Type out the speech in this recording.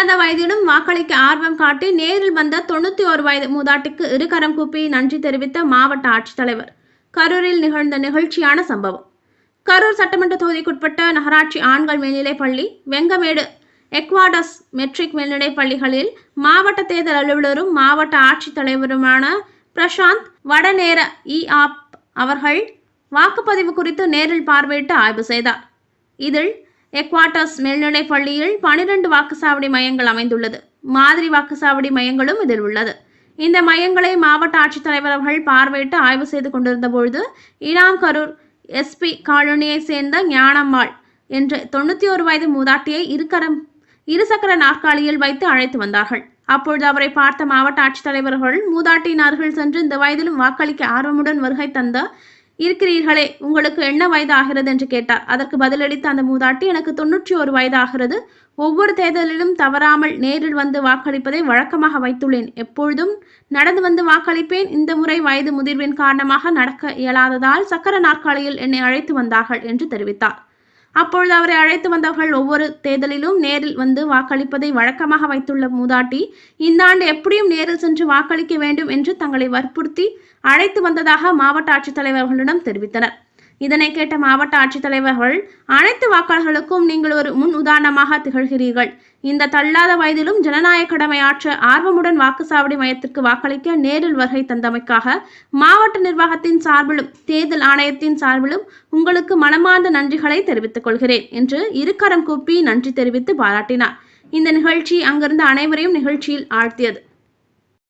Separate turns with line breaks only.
தள்ளாத வயதிலும் வாக்களிக்க ஆர்வம் காட்டி நேரில் வந்த தொண்ணூத்தி ஒரு வயது மூதாட்டிக்கு இருகரம் கூப்பி நன்றி தெரிவித்த மாவட்ட ஆட்சித்தலைவர். கரூரில் நிகழ்ந்த நிகழ்ச்சியான சம்பவம். கரூர் சட்டமன்ற தொகுதிக்குட்பட்ட நகராட்சி ஆண்கள் மேல்நிலைப் பள்ளி வெங்கமேடு எக்வாடஸ் மெட்ரிக் மேல்நிலைப் பள்ளிகளில் மாவட்ட தேர்தல் அலுவலரும் மாவட்ட ஆட்சித்தலைவருமான பிரசாந்த் வடநேர இ. ஆப். அவர்கள் வாக்குப்பதிவு குறித்து நேரில் பார்வையிட்டு ஆய்வு செய்தார். இதில் எக்வாட்டர்ஸ் மேல்நிலைப் பள்ளியில் பனிரெண்டு வாக்குச்சாவடி மையங்கள் அமைந்துள்ளது மாதிரி வாக்குச்சாவடி மையங்களும் இதில் உள்ளது இந்த மையங்களை மாவட்ட ஆட்சித்தலைவர் அவர்கள் பார்வையிட்டு ஆய்வு செய்து கொண்டிருந்த பொழுது இனாம் கரூர் எஸ்பி காலனியைச் சேர்ந்த ஞானம்மாள் என்ற தொண்ணூற்றி ஒரு வயது மூதாட்டியை இருக்கரம் இருசக்கர நாற்காலியில் வைத்து அழைத்து வந்தார்கள். அப்பொழுது அவரை பார்த்த மாவட்ட ஆட்சித்தலைவர்கள் மூதாட்டியின் அருகில் சென்று இந்த வயதிலும் வாக்களிக்க ஆர்வமுடன் வருகை தந்த இருக்கிறீர்களே உங்களுக்கு என்ன வயது ஆகிறது என்று கேட்டார். அதற்கு பதிலளித்த அந்த மூதாட்டி எனக்கு தொன்னூற்றி ஒரு வயது ஆகிறது ஒவ்வொரு தேர்தலிலும் தவறாமல் நேரில் வந்து வாக்களிப்பதை வழக்கமாக வைத்துள்ளேன். எப்பொழுதும் நடந்து வந்து வாக்களிப்பேன். இந்த முறை வயது முதிர்வின் காரணமாக நடக்க இயலாததால் சக்கர நாற்காலியில் என்னை அழைத்து வந்தார்கள் என்று தெரிவித்தார். அப்பொழுது அவரை அழைத்து வந்தவர்கள் ஒவ்வொரு தேர்தலிலும் நேரில் வந்து வாக்களிப்பதை வழக்கமாக வைத்துள்ள மூதாட்டி இந்த ஆண்டு எப்படியும் நேரில் சென்று வாக்களிக்க வேண்டும் என்று தங்களை வற்புறுத்தி அழைத்து வந்ததாக மாவட்ட ஆட்சித்தலைவர்களிடம் தெரிவித்தனர். இதனை கேட்ட மாவட்ட ஆட்சித்தலைவர்கள் அனைத்து வாக்காளர்களுக்கும் நீங்கள் ஒரு முன் உதாரணமாக திகழ்கிறீர்கள். இந்த தள்ளாத வயதிலும் ஜனநாயக கடமையாற்ற ஆர்வமுடன் வாக்குச்சாவடி மையத்திற்கு வாக்களிக்க நேரில் வருகை தந்தமைக்காக மாவட்ட நிர்வாகத்தின் சார்பிலும் தேர்தல் ஆணையத்தின் சார்பிலும் உங்களுக்கு மனமார்ந்த நன்றிகளை தெரிவித்துக் கொள்கிறேன் என்று இருக்கரம் கூப்பி நன்றி தெரிவித்து பாராட்டினார். இந்த நிகழ்ச்சி அங்கிருந்த அனைவரையும் நிகழ்ச்சியில் ஆழ்த்தியது.